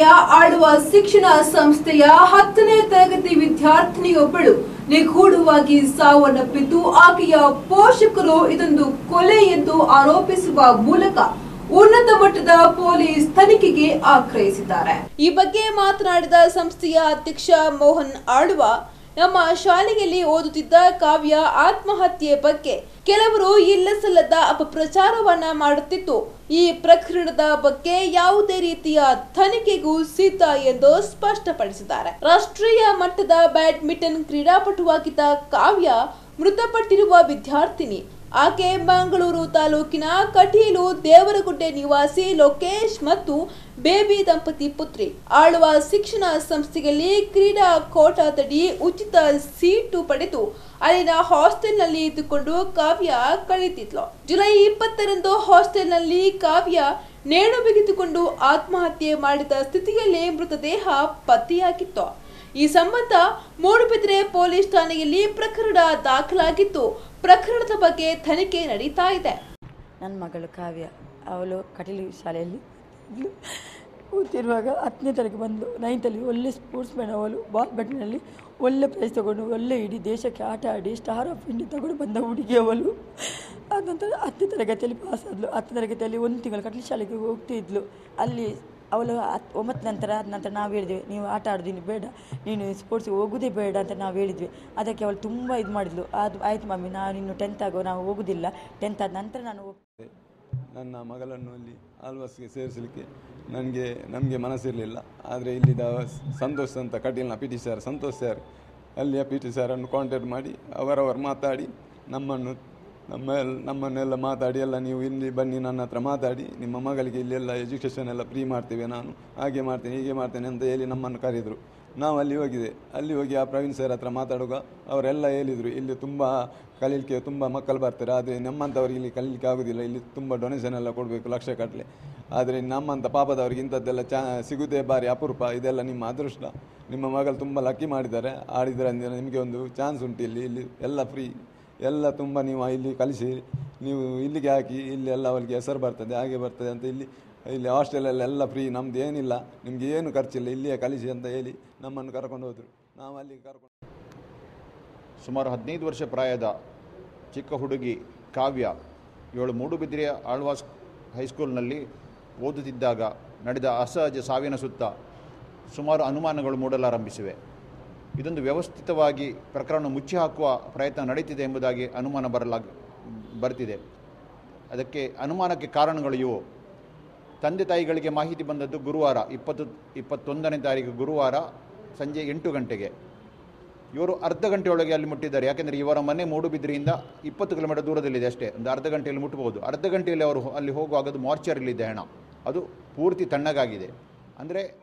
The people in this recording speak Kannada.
ಜಿಲ್ಲೆಯ ಆಳುವ ಶಿಕ್ಷಣ ಸಂಸ್ಥೆಯ ಹತ್ತನೇ ತರಗತಿ ವಿದ್ಯಾರ್ಥಿನಿಯೊಬ್ಬಳು. ನಿಗೂಢವಾಗಿ ಸಾವನ್ನಪ್ಪಿದ್ದು ಆಕೆಯ ಪೋಷಕರು ಇದೊಂದು ಕೊಲೆ ಎಂದು ಆರೋಪಿಸುವ ಮೂಲಕ ಉನ್ನತ ಮಟ್ಟದ ಪೊಲೀಸ್ ತನಿಖೆಗೆ ಆಗ್ರಹಿಸಿದ್ದಾರೆ. ಈ ಬಗ್ಗೆ ಮಾತನಾಡಿದ ಸಂಸ್ಥೆಯ ಅಧ್ಯಕ್ಷ ಮೋಹನ್ ಆಳ್ವ ನಮ್ಮ ಶಾಲೆಯಲ್ಲಿ ಓದುತ್ತಿದ್ದ ಕಾವ್ಯ ಆತ್ಮಹತ್ಯೆ ಬಗ್ಗೆ ಕೆಲವರು ಇಲ್ಲಸಲ್ಲದ ಅಪಪ್ರಚಾರವನ್ನ ಮಾಡುತ್ತಿತ್ತು. ಈ ಪ್ರಕರಣದ ಬಗ್ಗೆ ಯಾವುದೇ ರೀತಿಯ ತನಿಖೆಗೂ ಸಿದ್ಧ ಎಂದು ಸ್ಪಷ್ಟಪಡಿಸಿದ್ದಾರೆ. ರಾಷ್ಟ್ರೀಯ ಮಟ್ಟದ ಬ್ಯಾಡ್ಮಿಂಟನ್ ಕ್ರೀಡಾಪಟುವಾಗಿದ್ದ ಕಾವ್ಯ ಮೃತಪಟ್ಟಿರುವ ವಿದ್ಯಾರ್ಥಿನಿ. ಆಕೆ ಮಂಗಳೂರು ತಾಲೂಕಿನ ಕಟೀಲು ದೇವರಗುಡ್ಡೆ ನಿವಾಸಿ ಲೋಕೇಶ್ ಮತ್ತು ಬೇಬಿ ದಂಪತಿ ಪುತ್ರಿ. ಆಳುವ ಶಿಕ್ಷಣ ಸಂಸ್ಥೆಯಲ್ಲಿ ಕ್ರೀಡಾ ಕೋಟಾದಡಿ ಉಚಿತ ಸೀಟು ಪಡೆದು ಅಲ್ಲಿನ ಹಾಸ್ಟೆಲ್ನಲ್ಲಿ ಇದ್ದುಕೊಂಡು ಕಾವ್ಯ ಕಳೀತಿದ್ಲು ಜುಲೈ ಇಪ್ಪತ್ತರಂದು ಹಾಸ್ಟೆಲ್ನಲ್ಲಿ ಕಾವ್ಯ ನೇಣು ಬಿಗಿದುಕೊಂಡು ಆತ್ಮಹತ್ಯೆ ಮಾಡಿದ ಸ್ಥಿತಿಯಲ್ಲಿ ಮೃತದೇಹ ಪತ್ತೆಯಾಗಿತ್ತು. ಈ ಸಂಬಂಧ ಮೂಡುಬಿದಿರೆ ಪೊಲೀಸ್ ಠಾಣೆಯಲ್ಲಿ ಪ್ರಕರಣ ದಾಖಲಾಗಿದ್ದು, ಪ್ರಕರಣದ ಬಗ್ಗೆ ತನಿಖೆ ನಡೀತಾ ಇದೆ. ನನ್ನ ಮಗಳು ಕಾವ್ಯ, ಅವಳು ಕಟೀಲು ಶಾಲೆಯಲ್ಲಿ ಕೂತಿರುವಾಗ ಹತ್ತನೇ ತಾರೀಕು ಬಂದು ನೈನ್ತಲ್ಲಿ ಒಳ್ಳೆ ಸ್ಪೋರ್ಟ್ಸ್ ಮ್ಯಾನ್ ಅವಳು ಬಾಲ್ ಒಳ್ಳೆ ಪ್ರೈಸ್ ತಗೊಂಡು ಒಳ್ಳೆ ಇಡೀ ದೇಶಕ್ಕೆ ಆಟ ಆಡಿ ಸ್ಟಾರ್ ಆಫ್ ಇಂಡಿಯಾ ತಗೊಂಡು ಬಂದ ಹುಡುಗಿ ಅವಳು. ಅದ ನಂತರ ಹತ್ತನೇ ತರಗತಿಯಲ್ಲಿ ಪಾಸ್ ಆದಳು ಹತ್ತನೇ ತರಗತಿಯಲ್ಲಿ ಒಂದು ತಿಂಗಳು ಕಟೀಲು ಶಾಲೆಗೆ ಹೋಗ್ತಿದ್ಲು. ಅಲ್ಲಿ ಅವಳು ಹತ್ತು ಒಂಬತ್ತು ನಂತರ ಆದ ನಂತರ ನಾವು ಹೇಳಿದ್ವಿ, ನೀವು ಆಟ ಆಡೋದು ಬೇಡ, ನೀನು ಸ್ಪೋರ್ಟ್ಸ್ಗೆ ಹೋಗೋದೇ ಬೇಡ ಅಂತ ನಾವು ಹೇಳಿದ್ವಿ. ಅದಕ್ಕೆ ಅವಳು ತುಂಬ ಇದು ಮಾಡಿದ್ಲು. ಅದು ಆಯ್ತು ಮಮ್ಮಿ, ನಾನು ಇನ್ನು ಟೆಂತ್ ಆಗೋ, ನಾವು ಹೋಗೋದಿಲ್ಲ. ಟೆಂತ್ ಆದ ನಂತರ ನಾನು ಹೋಗ್ತೀನಿ ನನ್ನ ಮಗಳನ್ನು ಅಲ್ಲಿ ಆಲ್ವಾಸ್ಗೆ ಸೇರಿಸಲಿಕ್ಕೆ ನನಗೆ, ನಮಗೆ ಮನಸ್ಸಿರಲಿಲ್ಲ. ಆದರೆ ಇಲ್ಲಿದ್ದ ಸಂತೋಷ್ ಅಂತ ಕಟೀಲ್ನ P T sir Santosh sir ಅಲ್ಲಿಯ ಪಿ ಟಿ ಸರನ್ನು ಕಾಂಟ್ಯಾಕ್ಟ್ ಮಾಡಿ ಅವರವರು ಮಾತಾಡಿ ನಮ್ಮನ್ನು ನಮ್ಮ ನಮ್ಮನ್ನೆಲ್ಲ ಮಾತಾಡಿ, ಎಲ್ಲ ನೀವು ಇಲ್ಲಿ ಬನ್ನಿ, ನನ್ನ ಹತ್ರ ಮಾತಾಡಿ. ನಿಮ್ಮ ಮಗಳಿಗೆ ಇಲ್ಲೆಲ್ಲ ಎಜುಕೇಷನ್ ಎಲ್ಲ ಫ್ರೀ ಮಾಡ್ತೇವೆ ನಾನು. ಹಾಗೆ ಮಾಡ್ತೇನೆ, ಹೀಗೆ ಮಾಡ್ತೇನೆ ಅಂತ ಹೇಳಿ ನಮ್ಮನ್ನು ಕರೆದರು. ನಾವು ಅಲ್ಲಿ ಹೋಗಿದೆ. ಅಲ್ಲಿ ಹೋಗಿ ಆ ಪ್ರವೀಣ್ ಸರ್ ಹತ್ರ ಮಾತಾಡುವಾಗ ಅವರೆಲ್ಲ ಹೇಳಿದರು, ಇಲ್ಲಿ ತುಂಬ ಕಲೀಲಿಕ್ಕೆ ತುಂಬ ಮಕ್ಕಳು ಬರ್ತಾರೆ. ಆದರೆ ನಮ್ಮಂಥವ್ರಿಗೆ ಇಲ್ಲಿ ಕಲೀಲಿಕ್ಕೆ ಆಗೋದಿಲ್ಲ. ಇಲ್ಲಿ ತುಂಬ ಡೊನೇಷನ್ ಎಲ್ಲ ಕೊಡಬೇಕು ಲಕ್ಷ ಕಟ್ಟಲೆ ಆದರೆ ನಮ್ಮಂಥ ಪಾಪದವರಿಗೆ ಇಂಥದ್ದೆಲ್ಲ ಚಾ ಸಿಗುದೇ ಬಾರಿ ಅಪರೂಪ. ಇದೆಲ್ಲ ನಿಮ್ಮ ಅದೃಷ್ಟ. ನಿಮ್ಮ ಮಗಳು ತುಂಬ ಲಕ್ಕಿ ಮಾಡಿದ್ದಾರೆ. ಆಡಿದ್ರೆ ನಿಮಗೆ ಒಂದು ಚಾನ್ಸ್ ಉಂಟು ಇಲ್ಲಿ. ಇಲ್ಲಿ ಎಲ್ಲ ಫ್ರೀ ಎಲ್ಲ ತುಂಬ ನೀವು ಇಲ್ಲಿ ಕಲಿಸಿ, ನೀವು ಇಲ್ಲಿಗೆ ಹಾಕಿ, ಇಲ್ಲಿ ಎಲ್ಲ ಅವರಿಗೆ ಹೆಸರು ಬರ್ತದೆ, ಹಾಗೆ ಬರ್ತದೆ ಅಂತ ಇಲ್ಲಿ ಇಲ್ಲಿ ಹಾಸ್ಟೆಲಲ್ಲಿ ಎಲ್ಲ ಫ್ರೀ ನಮ್ದು ಏನಿಲ್ಲ, ನಿಮ್ಗೆ ಏನು ಖರ್ಚಿಲ್ಲ, ಇಲ್ಲಿಯೇ ಕಲಿಸಿ ಅಂತ ಹೇಳಿ ನಮ್ಮನ್ನು ಕರ್ಕೊಂಡು ಹೋದರು. ನಾವು ಅಲ್ಲಿ ಕರ್ಕೊಂಡು ಸುಮಾರು ಹದಿನೈದು ವರ್ಷ ಪ್ರಾಯದ ಚಿಕ್ಕ ಹುಡುಗಿ ಕಾವ್ಯ, ಇವಳು ಮೂಡುಬಿದಿರೆಯ ಆಳ್ವಾಸ್ ಹೈಸ್ಕೂಲ್ನಲ್ಲಿ ಓದುತ್ತಿದ್ದಾಗ ನಡೆದ ಅಸಹಜ ಸಾವಿನ ಸುತ್ತ ಸುಮಾರು ಅನುಮಾನಗಳು ಮೂಡಲಾರಂಭಿಸಿವೆ. ಇದೊಂದು ವ್ಯವಸ್ಥಿತವಾಗಿ ಪ್ರಕರಣ ಮುಚ್ಚಿ ಹಾಕುವ ಪ್ರಯತ್ನ ನಡೀತಿದೆ ಎಂಬುದಾಗಿ ಅನುಮಾನ ಬರಲಾಗ, ಬರ್ತಿದೆ. ಅದಕ್ಕೆ ಅನುಮಾನಕ್ಕೆ ಕಾರಣಗಳು ಇವು. ತಂದೆ ತಾಯಿಗಳಿಗೆ ಮಾಹಿತಿ ಬಂದದ್ದು ಗುರುವಾರ, ಇಪ್ಪತ್ತು, ಇಪ್ಪತ್ತೊಂದನೇ ತಾರೀಕು ಗುರುವಾರ ಸಂಜೆ ಎಂಟು ಗಂಟೆಗೆ. ಇವರು ಅರ್ಧ ಗಂಟೆಯೊಳಗೆ ಅಲ್ಲಿ ಮುಟ್ಟಿದ್ದಾರೆ. ಯಾಕೆಂದರೆ ಇವರ ಮನೆ ಮೂಡುಬಿದ್ರಿಯಿಂದ ಇಪ್ಪತ್ತು ಕಿಲೋಮೀಟರ್ ದೂರದಲ್ಲಿದೆ ಅಷ್ಟೇ. ಒಂದು ಅರ್ಧ ಗಂಟೆಯಲ್ಲಿ ಮುಟ್ಟಬಹುದು ಅರ್ಧ ಗಂಟೆಯಲ್ಲಿ ಅವರು ಅಲ್ಲಿ ಹೋಗುವಾಗ ಅದು ಮಾರ್ಚರಿಲ್ಲಿದೆ ಹಣ. ಅದು ಪೂರ್ತಿ ತಣ್ಣಗಾಗಿದೆ. ಅಂದರೆ